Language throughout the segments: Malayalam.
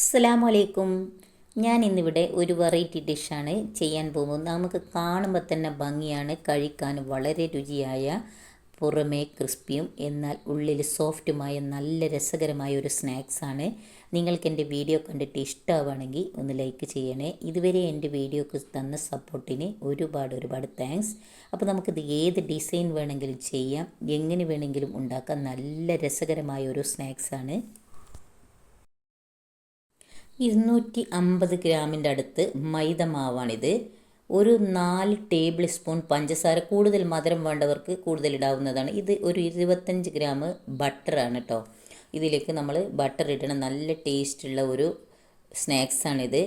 അസ്സലാമു അലൈക്കും ഞാൻ ഇന്നിവിടെ ഒരു വെറൈറ്റി ഡിഷാണ് ചെയ്യാൻ പോകുന്നത്. നമുക്ക് കാണുമ്പോൾ തന്നെ ഭംഗിയാണ് കഴിക്കാൻ വളരെ രുചിയായ പുറമേ ക്രിസ്പിയും എന്നാൽ ഉള്ളിൽ സോഫ്റ്റുമായ നല്ല രസകരമായ ഒരു സ്നാക്സാണ്. നിങ്ങൾക്ക് എന്റെ വീഡിയോ കണ്ടിട്ട് ഇഷ്ടമാവുകയാണെങ്കിൽ ഒന്ന് ലൈക്ക് ചെയ്യണേ. ഇതുവരെ എന്റെ വീഡിയോക്ക് തന്ന സപ്പോർട്ടിന് ഒരുപാട് ഒരുപാട് താങ്ക്സ്. അപ്പോൾ നമുക്കിത് ഏത് ഡിസൈൻ വേണമെങ്കിലും ചെയ്യാം എങ്ങനെ വേണമെങ്കിലും ഉണ്ടാക്കാം. നല്ല രസകരമായ ഒരു സ്നാക്സാണ്. ഇരുന്നൂറ്റി അമ്പത് ഗ്രാമിന്റെ അടുത്ത് മൈദ മാവാണിത് ഒരു നാല് ടേബിൾ സ്പൂൺ പഞ്ചസാര കൂടുതൽ മധുരം വേണ്ടവർക്ക് കൂടുതൽ ഇടാവുന്നതാണ്. ഇത് ഒരു ഇരുപത്തഞ്ച് ഗ്രാം ബട്ടറാണ് കേട്ടോ ഇതിലേക്ക് നമ്മൾ ബട്ടർ ഇടണം. നല്ല ടേസ്റ്റുള്ള ഒരു സ്നാക്സാണിത്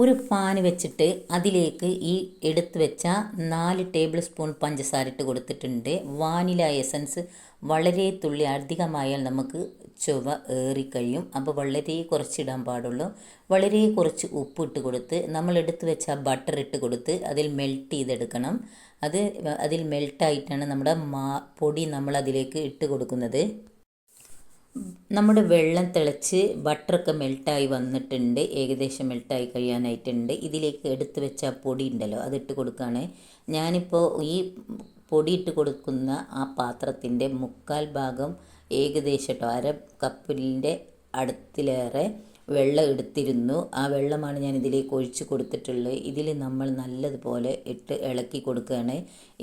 ഒരു പാൻ വെച്ചിട്ട് അതിലേക്ക് ഈ എടുത്തു വെച്ച നാല് ടേബിൾ സ്പൂൺ പഞ്ചസാര ഇട്ട് കൊടുത്തിട്ടുണ്ട്. വാനില എസൻസ് വളരെ തുള്ളി അധികമായാൽ നമുക്ക് ചുവ ഏറിക്കഴിയും അപ്പോൾ വളരെ കുറച്ചിടാൻ പാടുള്ളൂ. വളരെ കുറച്ച് ഉപ്പ് ഇട്ട് കൊടുത്ത് നമ്മൾ എടുത്തു വെച്ച ബട്ടർ ഇട്ട് കൊടുത്ത് അതിൽ മെൽറ്റ് ചെയ്തെടുക്കണം. അത് അതിൽ മെൽട്ടായിട്ടാണ് നമ്മുടെ മാ പൊടി നമ്മൾ അതിലേക്ക് ഇട്ട് കൊടുക്കുന്നത്. നമ്മുടെ വെള്ളം തിളച്ച് ബട്ടറൊക്കെ മെൽട്ടായി വന്നിട്ടുണ്ട് ഏകദേശം മെൽട്ടായി കഴിയാനായിട്ടുണ്ട്. ഇതിലേക്ക് എടുത്തു വെച്ച പൊടി ഉണ്ടല്ലോ അതിട്ട് കൊടുക്കുകയാണ്. ഞാനിപ്പോൾ ഈ പൊടി ഇട്ട് കൊടുക്കുന്ന ആ പാത്രത്തിന്റെ മുക്കാൽ ഭാഗം ഏകദേശം കേട്ടോ അര കപ്പിന്റെ അടുത്തിലേറെ വെള്ളം എടുത്തിരുന്നു ആ വെള്ളമാണ് ഞാൻ ഇതിലേക്ക് ഒഴിച്ച് കൊടുത്തിട്ടുള്ളത്. ഇതിൽ നമ്മൾ നല്ലതുപോലെ ഇട്ട് ഇളക്കി കൊടുക്കുകയാണ്.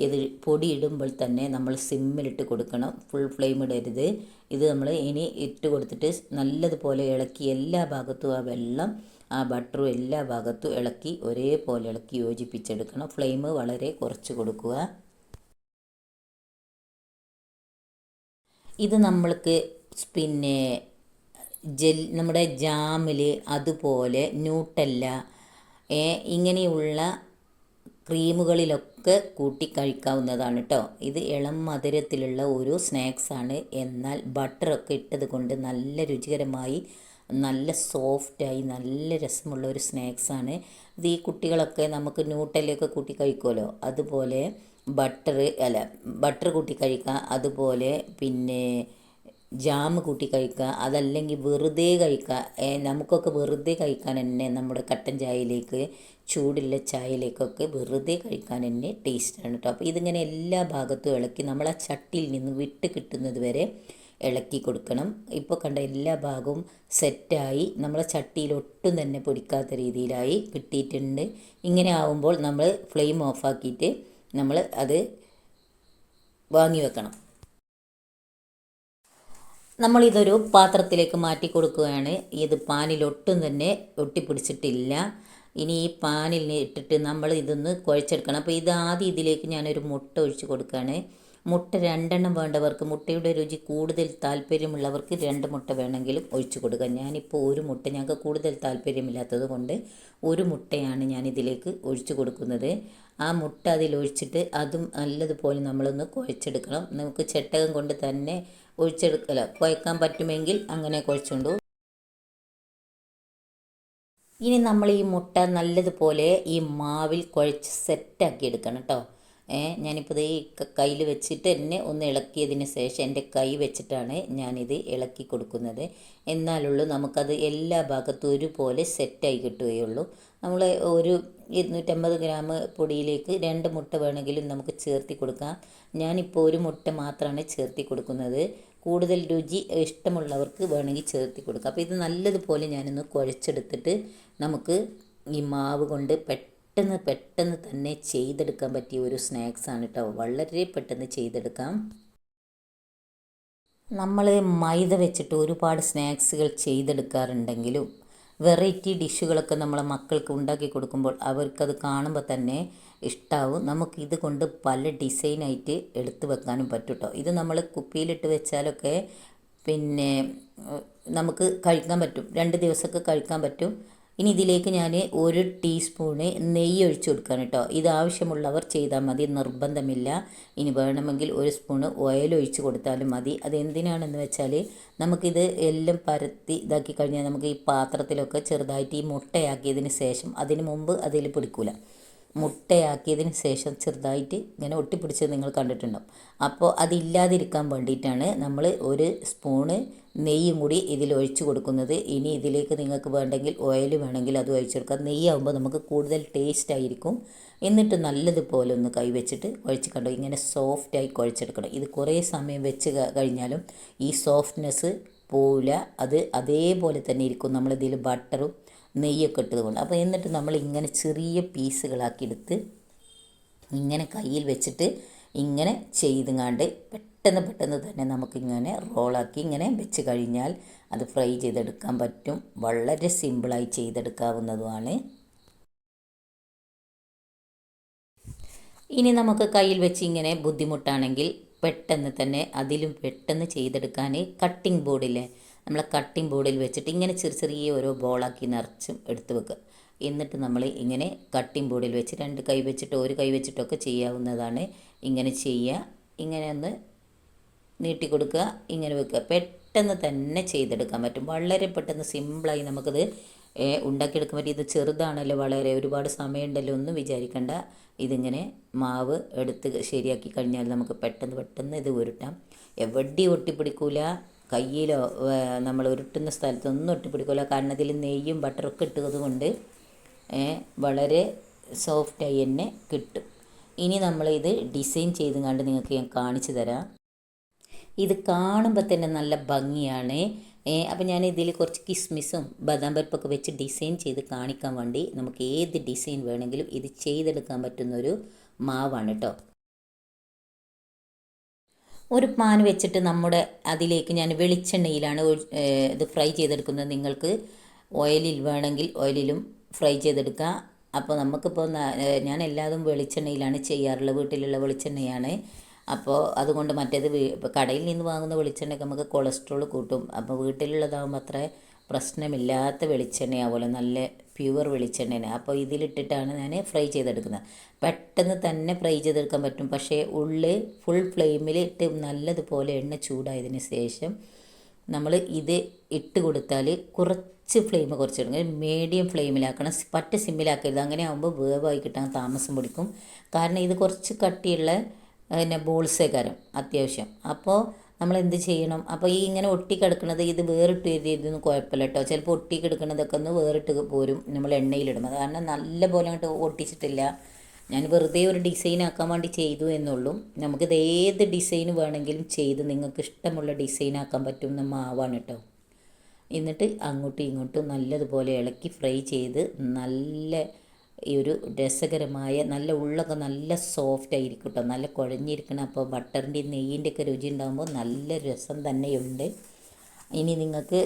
ഇത് പൊടി ഇടുമ്പോൾ തന്നെ നമ്മൾ സിമ്മിലിട്ട് കൊടുക്കണം. ഫുൾ ഫ്ലെയിം ഇടരുത്. ഇത് നമ്മൾ ഇനി ഇട്ട് കൊടുത്തിട്ട് നല്ലതുപോലെ ഇളക്കി എല്ലാ ഭാഗത്തും ആ വെള്ളം ആ ബട്ടറും എല്ലാ ഭാഗത്തും ഇളക്കി ഒരേപോലെ ഇളക്കി യോജിപ്പിച്ചെടുക്കണം. ഫ്ലെയിം വളരെ കുറച്ച് കൊടുക്കുക. ഇത് നമ്മൾക്ക് പിന്നെ ജെൽ നമ്മുടെ ജാമിൽ അതുപോലെ ന്യൂട്ടല്ല ഇങ്ങനെയുള്ള ക്രീമുകളിലൊക്കെ കൂട്ടി കഴിക്കാവുന്നതാണ് കേട്ടോ ഇത് ഇളം മധുരത്തിലുള്ള ഒരു സ്നാക്സാണ് എന്നാൽ ബട്ടറൊക്കെ ഇട്ടത് കൊണ്ട് നല്ല രുചികരമായി നല്ല സോഫ്റ്റായി നല്ല രസമുള്ള ഒരു സ്നാക്സാണ് ഇത് ഈ കുട്ടികളൊക്കെ നമുക്ക് ന്യൂട്ടലൊക്കെ കൂട്ടി കഴിക്കുമല്ലോ അതുപോലെ ബട്ടർ അല്ല ബട്ടർ കൂട്ടി കഴിക്കാം. അതുപോലെ പിന്നെ ജാം കൂട്ടി കഴിക്കുക അതല്ലെങ്കിൽ വെറുതെ കഴിക്കുക. നമുക്കൊക്കെ വെറുതെ കഴിക്കാൻ തന്നെ നമ്മുടെ കട്ടൻ ചായയിലേക്ക് ചൂടുള്ള ചായയിലേക്കൊക്കെ വെറുതെ കഴിക്കാൻ തന്നെ ടേസ്റ്റാണ് കേട്ടോ അപ്പോൾ ഇതിങ്ങനെ എല്ലാ ഭാഗത്തും ഇളക്കി നമ്മൾ ആ ചട്ടിയിൽ നിന്ന് വിട്ട് കിട്ടുന്നത് വരെ ഇളക്കി കൊടുക്കണം. ഇപ്പോൾ കണ്ട എല്ലാ ഭാഗവും സെറ്റായി നമ്മളെ ചട്ടിയിൽ ഒട്ടും തന്നെ പൊടിക്കാത്ത രീതിയിലായി കിട്ടിയിട്ടുണ്ട്. ഇങ്ങനെ ആവുമ്പോൾ നമ്മൾ ഫ്ലെയിം ഓഫാക്കിയിട്ട് നമ്മൾ അത് വാങ്ങി വെക്കണം. നമ്മളിതൊരു പാത്രത്തിലേക്ക് മാറ്റി കൊടുക്കുകയാണ്. ഇത് പാനിലൊട്ടും തന്നെ ഒട്ടിപ്പിടിച്ചിട്ടില്ല. ഇനി ഈ പാനിൽ ഇട്ടിട്ട് നമ്മൾ ഇതൊന്ന് കുഴച്ചെടുക്കണം. അപ്പോൾ ഇത് ആദ്യം ഇതിലേക്ക് ഞാനൊരു മുട്ട ഒഴിച്ച് കൊടുക്കുകയാണ്. മുട്ട രണ്ടെണ്ണം വേണ്ടവർക്ക് മുട്ടയുടെ രുചി കൂടുതൽ താല്പര്യമുള്ളവർക്ക് രണ്ട് മുട്ട വേണമെങ്കിലും ഒഴിച്ചു കൊടുക്കുക ഞാനിപ്പോൾ ഒരു മുട്ട ഞങ്ങൾക്ക് കൂടുതൽ താല്പര്യമില്ലാത്തത് കൊണ്ട് ഒരു മുട്ടയാണ് ഞാൻ ഇതിലേക്ക് ഒഴിച്ചു കൊടുക്കുന്നത്. ആ മുട്ട അതിൽ ഒഴിച്ചിട്ട് അതും നല്ലതുപോലെ നമ്മളൊന്ന് കുഴച്ചെടുക്കണം. നമുക്ക് ചെട്ടകം കൊണ്ട് തന്നെ ഒഴിച്ചെടുക്കല. കുഴക്കാൻ പറ്റുമെങ്കിൽ അങ്ങനെ കുഴച്ചുണ്ടു ഇനി നമ്മൾ ഈ മുട്ട നല്ലതുപോലെ ഈ മാവിൽ കുഴച്ച് സെറ്റാക്കി എടുക്കണം കേട്ടോ ഏ ഞാനിപ്പോൾ ഈ കയ്യിൽ വെച്ചിട്ട് എന്നെ ഒന്ന് ഇളക്കിയതിന് ശേഷം എന്റെ കൈ വെച്ചിട്ടാണ് ഞാനിത് ഇളക്കി കൊടുക്കുന്നത്. എന്നാലുള്ളൂ നമുക്കത് എല്ലാ ഭാഗത്തും ഒരുപോലെ സെറ്റായി കിട്ടുകയുള്ളൂ. നമ്മൾ ഒരു ഇരുന്നൂറ്റമ്പത് ഗ്രാം പൊടിയിലേക്ക് രണ്ട് മുട്ട വേണമെങ്കിലും നമുക്ക് ചേർത്തി കൊടുക്കാം. ഞാനിപ്പോൾ ഒരു മുട്ട മാത്രമാണ് ചേർത്തി കൊടുക്കുന്നത്. കൂടുതൽ രുചി ഇഷ്ടമുള്ളവർക്ക് വേണമെങ്കിൽ ചേർത്തി കൊടുക്കാം. അപ്പോൾ ഇത് നല്ലതുപോലെ ഞാനൊന്ന് കുഴച്ചെടുത്തിട്ട് നമുക്ക് ഈ മാവ് കൊണ്ട് പെട്ടെന്ന് പെട്ടെന്ന് തന്നെ ചെയ്തെടുക്കാൻ പറ്റിയ ഒരു സ്നാക്സാണ് കേട്ടോ വളരെ പെട്ടെന്ന് ചെയ്തെടുക്കാം. നമ്മൾ മൈദ വെച്ചിട്ട് ഒരുപാട് സ്നാക്സുകൾ ചെയ്തെടുക്കാറുണ്ടെങ്കിലും വെറൈറ്റി ഡിഷുകളൊക്കെ നമ്മൾ മക്കൾക്ക് ഉണ്ടാക്കി കൊടുക്കുമ്പോൾ അവർക്കത് കാണുമ്പോൾ തന്നെ ഇഷ്ടാവും. നമുക്ക് ഇത് കൊണ്ട് പല ഡിസൈനായിട്ട് എടുത്തു വെക്കാനും പറ്റും ഇത് നമ്മൾ കുപ്പിയിലിട്ട് വെച്ചാലൊക്കെ പിന്നെ നമുക്ക് കഴിക്കാൻ പറ്റും. രണ്ട് ദിവസമൊക്കെ കഴിക്കാൻ പറ്റും. ഇനി ഇതിലേക്ക് ഞാൻ ഒരു ടീസ്പൂണ് നെയ്യ് ഒഴിച്ചു കൊടുക്കുകയാണ് കേട്ടോ. ഇത് ആവശ്യമുള്ളവർ ചെയ്താൽ മതി നിർബന്ധമില്ല. ഇനി വേണമെങ്കിൽ ഒരു സ്പൂണ് ഓയിൽ ഒഴിച്ച് കൊടുത്താലും മതി. അത് എന്തിനാണെന്ന് വെച്ചാൽ നമുക്കിത് എല്ലാം പരത്തി ഇതാക്കി കഴിഞ്ഞാൽ നമുക്ക് ഈ പാത്രത്തിലൊക്കെ ചെറുതായിട്ട് ഈ മുട്ടയാക്കിയതിന് ശേഷം അതിന് മുമ്പ് അതിൽ പിടിക്കൂല. മുട്ടയാക്കിയതിന് ശേഷം ചെറുതായിട്ട് ഇങ്ങനെ ഒട്ടിപ്പിടിച്ചത് നിങ്ങൾ കണ്ടിട്ടുണ്ടാവും. അപ്പോൾ അതില്ലാതിരിക്കാൻ വേണ്ടിയിട്ടാണ് നമ്മൾ ഒരു സ്പൂണ് നെയ്യും കൂടി ഇതിൽ ഒഴിച്ചു കൊടുക്കുന്നത്. ഇനി ഇതിലേക്ക് നിങ്ങൾക്ക് വേണ്ടെങ്കിൽ ഓയിൽ വേണമെങ്കിൽ അത് ഒഴിച്ചു കൊടുക്കാം. നെയ്യാകുമ്പോൾ നമുക്ക് കൂടുതൽ ടേസ്റ്റ് ആയിരിക്കും. എന്നിട്ട് നല്ലതുപോലെ ഒന്ന് കൈവച്ചിട്ട് കുഴച്ച് കണ്ടോ? ഇങ്ങനെ സോഫ്റ്റായി കുഴച്ചെടുക്കണം. ഇത് കുറേ സമയം വെച്ച് കഴിഞ്ഞാലും ഈ സോഫ്റ്റ്നെസ് പോവില്ല അത് അതേപോലെ തന്നെ ഇരിക്കും. നമ്മളിതിൽ ബട്ടറും നെയ്യൊക്കെ ഇട്ടത് കൊണ്ട്. അപ്പോൾ എന്നിട്ട് നമ്മൾ ഇങ്ങനെ ചെറിയ പീസുകളാക്കി എടുത്ത് ഇങ്ങനെ കയ്യിൽ വെച്ചിട്ട് ഇങ്ങനെ ചെയ്തുങ്ങാണ്ട് പെട്ടെന്ന് പെട്ടെന്ന് തന്നെ നമുക്കിങ്ങനെ റോളാക്കി ഇങ്ങനെ വെച്ച് കഴിഞ്ഞാൽ അത് ഫ്രൈ ചെയ്തെടുക്കാൻ പറ്റും. വളരെ സിമ്പിളായി ചെയ്തെടുക്കാവുന്നതുമാണ്. ഇനി നമുക്ക് കയ്യിൽ വെച്ച് ഇങ്ങനെ ബുദ്ധിമുട്ടാണെങ്കിൽ പെട്ടെന്ന് തന്നെ അതിലും പെട്ടെന്ന് ചെയ്തെടുക്കാൻ കട്ടിംഗ് ബോർഡിലെ നമ്മളെ കട്ടിംഗ് ബോർഡിൽ വെച്ചിട്ട് ഇങ്ങനെ ചെറിയ ചെറിയ ഓരോ ബോളാക്കി നിറച്ചും എടുത്ത് വെക്കുക. എന്നിട്ട് നമ്മൾ ഇങ്ങനെ കട്ടിംഗ് ബോർഡിൽ വെച്ച് രണ്ട് കൈ വെച്ചിട്ടോ ഒരു കൈ വെച്ചിട്ടൊക്കെ ചെയ്യാവുന്നതാണ്. ഇങ്ങനെ ചെയ്യുക. ഇങ്ങനെ ഒന്ന് നീട്ടി കൊടുക്കുക. ഇങ്ങനെ വെക്കുക. പെട്ടെന്ന് തന്നെ ചെയ്തെടുക്കാൻ പറ്റും. വളരെ പെട്ടെന്ന് സിമ്പിളായി നമുക്കത് ഉണ്ടാക്കിയെടുക്കാൻ പറ്റും. ഇത് ചെറുതാണല്ലോ വളരെ. ഒരുപാട് സമയമുണ്ടല്ലോ ഒന്നും വിചാരിക്കേണ്ട. ഇതിങ്ങനെ മാവ് എടുത്ത് ശരിയാക്കി കഴിഞ്ഞാൽ നമുക്ക് പെട്ടെന്ന് പെട്ടെന്ന് ഇത് ഉരുട്ടാം. എവിടെയും ഒട്ടിപ്പിടിക്കൂല. കയ്യിലോ നമ്മൾ ഉരുട്ടുന്ന സ്ഥലത്തൊന്നും ഒട്ടിപ്പിടിക്കില്ല കാരണം ഇതിൽ നെയ്യും ബട്ടറൊക്കെ ഇട്ടത് കൊണ്ട് വളരെ സോഫ്റ്റായി തന്നെ കിട്ടും. ഇനി നമ്മൾ ഇത് ഡിസൈൻ ചെയ്ത് കണ്ട് നിങ്ങൾക്ക് ഞാൻ കാണിച്ചു തരാം. ഇത് കാണുമ്പോൾ തന്നെ നല്ല ഭംഗിയാണ്. അപ്പോൾ ഞാൻ ഇതിൽ കുറച്ച് കിസ്മിസും ബദാം പരിപ്പൊക്കെ വെച്ച് ഡിസൈൻ ചെയ്ത് കാണിക്കാൻ വേണ്ടി നമുക്ക് ഏത് ഡിസൈൻ വേണമെങ്കിലും ഇത് ചെയ്തെടുക്കാൻ പറ്റുന്നൊരു മാവാണ് കേട്ടോ ഒരു പാൻ വെച്ചിട്ട് നമ്മുടെ അതിലേക്ക് ഞാൻ വെളിച്ചെണ്ണയിലാണ് ഇത് ഫ്രൈ ചെയ്തെടുക്കുന്നത്. നിങ്ങൾക്ക് ഓയിലിൽ വേണമെങ്കിൽ ഓയിലിലും ഫ്രൈ ചെയ്തെടുക്കാം. അപ്പോൾ നമുക്കിപ്പോൾ ഞാൻ എല്ലാതും വെളിച്ചെണ്ണയിലാണ് ചെയ്യാറുള്ളത്. വീട്ടിലുള്ള വെളിച്ചെണ്ണയാണ്. അപ്പോൾ അതുകൊണ്ട് മറ്റേത് കടയിൽ നിന്ന് വാങ്ങുന്ന വെളിച്ചെണ്ണയൊക്കെ നമുക്ക് കൊളസ്ട്രോൾ കൂട്ടും. അപ്പോൾ വീട്ടിലുള്ളതാകുമ്പോൾ അത്ര പ്രശ്നമില്ലാത്ത പോലെ നല്ല പ്യുവർ വെളിച്ചെണ്ണയാണ്. അപ്പോൾ ഇതിലിട്ടിട്ടാണ് ഞാൻ ഫ്രൈ ചെയ്തെടുക്കുന്നത്. പെട്ടെന്ന് തന്നെ ഫ്രൈ ചെയ്തെടുക്കാൻ പറ്റും. പക്ഷേ ഉള്ളിൽ ഫുൾ ഫ്ലെയിമിൽ ഇട്ട് നല്ലതുപോലെ എണ്ണ ചൂടായതിന് ശേഷം നമ്മൾ ഇത് ഇട്ട് കൊടുത്താൽ കുറച്ച് ഫ്ലെയിം കുറച്ചിടും. മീഡിയം ഫ്ലെയിമിലാക്കണം പറ്റ സിമ്മിലാക്കരുത് അങ്ങനെ ആകുമ്പോൾ വേവായി കിട്ടാൻ താമസം പിടിക്കും. കാരണം ഇത് കുറച്ച് കട്ടിയുള്ള പിന്നെ ബോൾസേക്കാരം അത്യാവശ്യം. അപ്പോൾ നമ്മൾ എന്ത് ചെയ്യണം? അപ്പോൾ ഈ ഇങ്ങനെ ഒട്ടിക്കിടക്കുന്നത് ഇത് വേറിട്ട് എഴുതിയതൊന്നും കുഴപ്പമില്ല കേട്ടോ ചിലപ്പോൾ ഒട്ടിക്കിടക്കുന്നതൊക്കെ ഒന്ന് വേറിട്ട് പോരും നമ്മൾ എണ്ണയിലിടും കാരണം നല്ല പോലെ അങ്ങോട്ട് ഒട്ടിച്ചിട്ടില്ല. ഞാൻ വെറുതെ ഒരു ഡിസൈൻ ആക്കാൻ വേണ്ടി ചെയ്തു എന്നുള്ളൂ. നമുക്കിത് ഏത് ഡിസൈൻ വേണമെങ്കിലും ചെയ്ത് നിങ്ങൾക്ക് ഇഷ്ടമുള്ള ഡിസൈൻ ആക്കാൻ പറ്റുന്ന മാവാണ് കേട്ടോ എന്നിട്ട് അങ്ങോട്ടും ഇങ്ങോട്ടും നല്ലതുപോലെ ഇളക്കി ഫ്രൈ ചെയ്ത് നല്ല ഈ ഒരു രസകരമായ നല്ല ഉള്ളൊക്കെ നല്ല സോഫ്റ്റ് ആയിരിക്കും കേട്ടോ നല്ല കുഴഞ്ഞിരിക്കണം അപ്പോൾ ബട്ടറിന്റെയും നെയ്യിന്റെ ഒക്കെ രുചി ഉണ്ടാകുമ്പോൾ നല്ല രസം തന്നെയുണ്ട്. ഇനി നിങ്ങൾക്ക്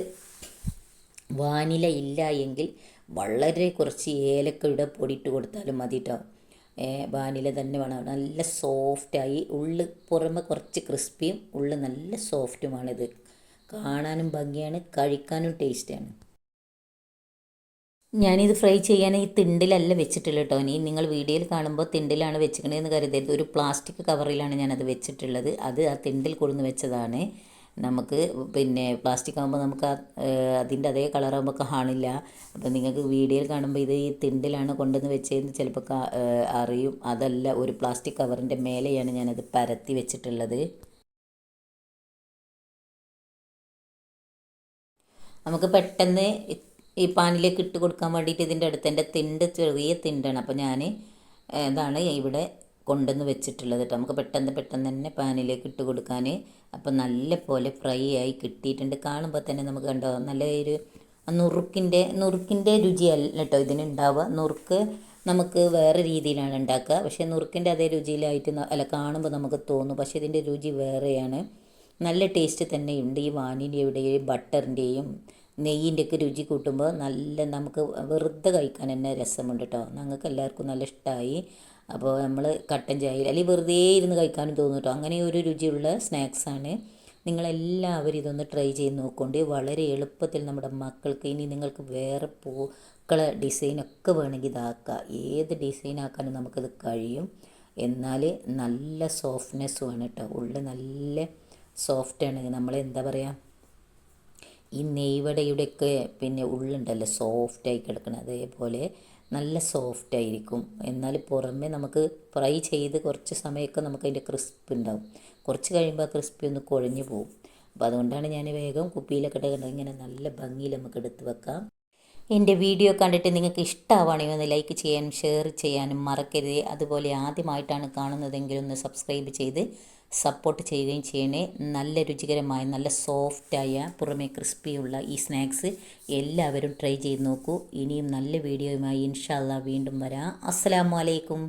വാനില ഇല്ല എങ്കിൽ വളരെ കുറച്ച് ഏലക്കയുടെ ഇട്ട് കൊടുത്താലും മതി കേട്ടോ വാനില തന്നെ വേണം. നല്ല സോഫ്റ്റായി ഉള്ളു പുറമെ കുറച്ച് ക്രിസ്പിയും ഉള്ളു നല്ല സോഫ്റ്റുമാണിത് കാണാനും ഭംഗിയാണ് കഴിക്കാനും ടേസ്റ്റാണ് ഞാനിത് ഫ്രൈ ചെയ്യാൻ ഈ തിണ്ടിലല്ല വെച്ചിട്ടുള്ളത് കേട്ടോ. ഇനി നിങ്ങൾ വീഡിയോയിൽ കാണുമ്പോൾ തിണ്ടിലാണ് വെച്ചിരിക്കണതെന്ന് കരുതരുത്. ഒരു പ്ലാസ്റ്റിക് കവറിലാണ് ഞാനത് വെച്ചിട്ടുള്ളത്. അത് ആ തിണ്ടിൽ കൊടുന്ന് വെച്ചതാണ്. നമുക്ക് പിന്നെ പ്ലാസ്റ്റിക് ആകുമ്പോൾ നമുക്ക് അതിന്റെ അതേ കളറാകുമ്പോൾ കാണില്ല. അപ്പോൾ നിങ്ങൾക്ക് വീഡിയോയിൽ കാണുമ്പോൾ ഇത് ഈ തിണ്ടിലാണ് കൊണ്ടുവന്ന് വെച്ചതെന്ന് ചിലപ്പോൾ അറിയും. അതല്ല ഒരു പ്ലാസ്റ്റിക് കവറിന്റെ മേലെയാണ് ഞാനത് പരത്തി വെച്ചിട്ടുള്ളത്. നമുക്ക് പെട്ടെന്ന് ഈ പാനിലേക്ക് ഇട്ട് കൊടുക്കാൻ വേണ്ടിയിട്ട് ഇതിന്റെ അടുത്ത് എന്റെ തിണ്ട് ചെറിയ തിണ്ടാണ്. അപ്പോൾ ഞാൻ ഇതാണ് ഇവിടെ കൊണ്ടുവന്ന് വെച്ചിട്ടുള്ളത് കേട്ടോ. നമുക്ക് പെട്ടെന്ന് പെട്ടെന്ന് തന്നെ പാനിലേക്ക് ഇട്ട് കൊടുക്കാൻ. അപ്പോൾ നല്ല പോലെ ഫ്രൈ ആയി കിട്ടിയിട്ടുണ്ട്. കാണുമ്പോൾ തന്നെ നമുക്ക് കണ്ടോ നല്ല ഒരു നുറുക്കിന്റെ നുറുക്കിന്റെ രുചിയല്ല കേട്ടോ ഇതിനുണ്ടാവുക. നുറുക്ക് നമുക്ക് വേറെ രീതിയിലാണ് ഉണ്ടാക്കുക. പക്ഷേ നുറുക്കിന്റെ അതേ രുചിയിലായിട്ട് അല്ല കാണുമ്പോൾ നമുക്ക് തോന്നും. പക്ഷേ ഇതിന്റെ രുചി വേറെയാണ്. നല്ല ടേസ്റ്റ് തന്നെയുണ്ട് ഈ വാനിലയുടെയും ബട്ടറിന്റെയും നെയ്യിന്റെയൊക്കെ രുചി കൂട്ടുമ്പോൾ നല്ല നമുക്ക് വെറുതെ കഴിക്കാൻ തന്നെ രസമുണ്ട് കേട്ടോ. ഞങ്ങൾക്ക് എല്ലാവർക്കും നല്ല ഇഷ്ടമായി. അപ്പോൾ നമ്മൾ കട്ടൻ ചായയിൽ അല്ലെങ്കിൽ വെറുതെ ഇരുന്ന് കഴിക്കാനും തോന്നും കേട്ടോ. അങ്ങനെ ഒരു രുചിയുള്ള സ്നാക്സാണ് നിങ്ങളെല്ലാവരും ഇതൊന്ന് ട്രൈ ചെയ്ത് നോക്കൊണ്ട് വളരെ എളുപ്പത്തിൽ നമ്മുടെ മക്കൾക്ക് ഇനി നിങ്ങൾക്ക് വേറെ പൂക്കളെ ഡിസൈനൊക്കെ വേണമെങ്കിൽ ഇതാക്കുക ഏത് ഡിസൈൻ ആക്കാനും നമുക്കത് കഴിയും. എന്നാൽ നല്ല സോഫ്റ്റ്നെസ്സുമാണ് കേട്ടോ. ഉള്ളിൽ നല്ല സോഫ്റ്റാണ് നമ്മൾ എന്താ പറയുക ഈ നെയ്വടയുടെയൊക്കെ പിന്നെ ഉള്ളുണ്ടല്ലോ സോഫ്റ്റായി കിടക്കണം അതേപോലെ നല്ല സോഫ്റ്റായിരിക്കും. എന്നാൽ പുറമെ നമുക്ക് ഫ്രൈ ചെയ്ത് കുറച്ച് സമയമൊക്കെ നമുക്ക് അതിന്റെ ക്രിസ്പ് ഉണ്ടാവും. കുറച്ച് കഴിയുമ്പോൾ ആ ക്രിസ്പി ഒന്ന് കുഴഞ്ഞു പോകും അപ്പോൾ അതുകൊണ്ടാണ് ഞാൻ വേഗം കുപ്പിയിലൊക്കെ ഇങ്ങനെ നല്ല ഭംഗിയിൽ നമുക്ക് എടുത്ത് വെക്കാം. എന്റെ വീഡിയോ കണ്ടിട്ട് നിങ്ങൾക്ക് ഇഷ്ടമാവുകയാണെങ്കിൽ ഒന്ന് ലൈക്ക് ചെയ്യാനും ഷെയർ ചെയ്യാനും മറക്കരുത്. അതുപോലെ ആദ്യമായിട്ടാണ് കാണുന്നതെങ്കിൽ ഒന്ന് സബ്സ്ക്രൈബ് ചെയ്ത് സപ്പോർട്ട് ചെയ്യുകയും ചെയ്യണേ. നല്ല രുചികരമായ നല്ല സോഫ്റ്റായ പുറമെ ക്രിസ്പിയുള്ള ഈ സ്നാക്സ് എല്ലാവരും ട്രൈ ചെയ്ത് നോക്കൂ. ഇനിയും നല്ല വീഡിയോയുമായി ഇൻഷാല്ല വീണ്ടും വരാം. അസ്സാം അലൈക്കും.